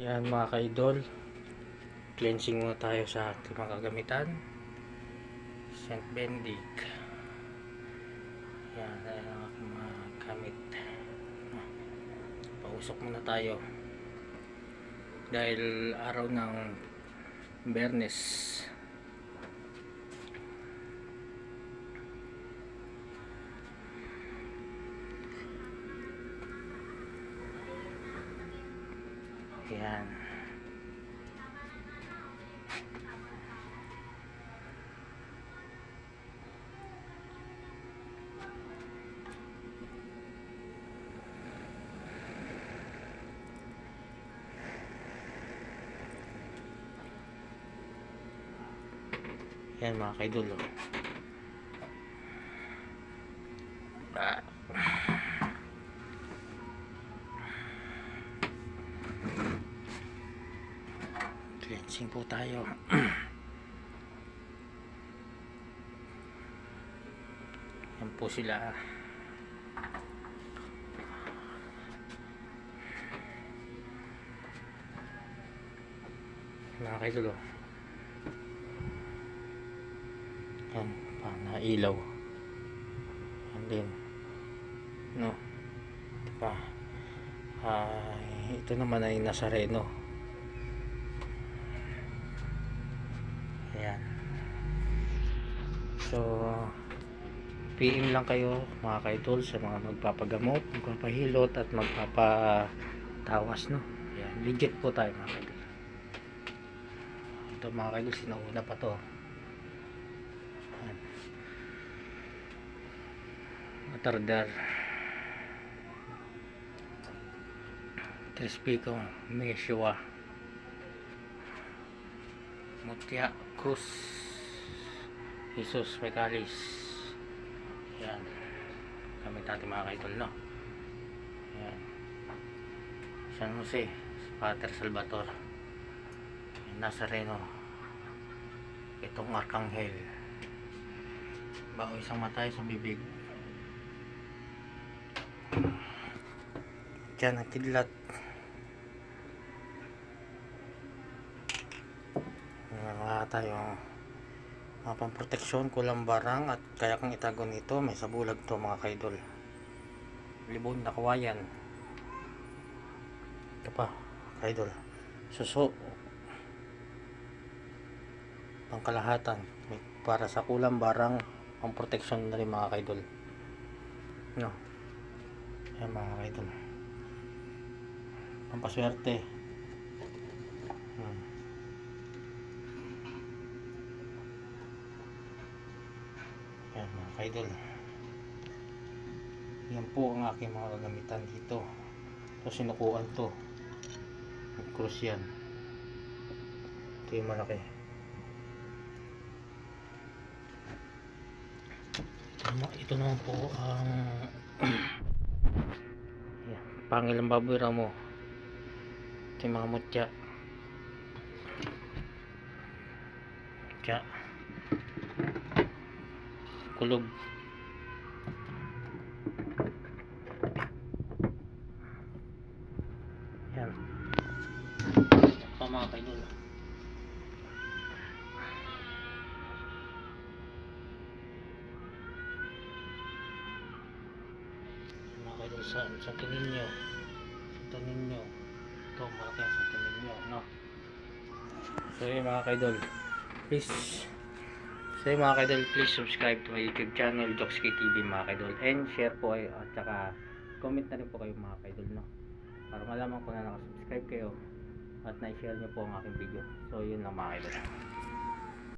Yan mga kaidol. Cleansing muna tayo sa ating mga kagamitan. St. Benedict. Yan, ayan ang aking mga gamit. Pausok muna tayo. Dahil araw ng Bernes. Yan. Yan mga kaidol. Cleansing po tayo. Yan po sila. Mga kaidol. oh. Yan, pa na ilaw. Yan din. No. Diba? Ah, ito naman ay Nazareno. Ayan. So, PM lang kayo mga kaidol sa mga magpapagamot, magpapahilot at magpapatawas no. Ayan, legit po tayo mga kaidol. Ito mga kaidol, sinauna pa to. Ayan. Matardar. Trespico, Meshua. Mutya Cruz Jesus Mecalis yan. Gamit natin mga kaidol no? Yan. San Jose Pater Salvator yan, Nazareno itong Arkanghel bao isang matay sa bibig. Dyan ang kidlat tayo. Mga pamproteksyon, kulang barang at kaya kang itago nito may sabulag to mga kaidol. Libon na kawayan ito pa kaidol. Suso. Pangkalahatan para sa kulang barang pang proteksyon na rin mga kaidol. No. Yan mga kaidol. Pampaswerte Yan mga kaidol. Yan po ang aking mga gagamitan dito. Ito sinukuan to. May cross yan. Ito yung malaki. Ito naman po ang yan, pangilang baboy mo. Ito yung mga mutya. Mutya kulog yan. Pa mga kaidol. Mga kaidol sa sa Ninyo sa Ninyo ito malaki sa Ninyo no? So yun mga kaidol. Please So mga kaidol, please subscribe to my YouTube channel, Joxky TV mga kaidol. And share po kayo at saka comment na rin po kayo mga kaidol no. Para malaman ko na nakasubscribe kayo at na-share nyo po ang aking video. So yun lang mga kaidol.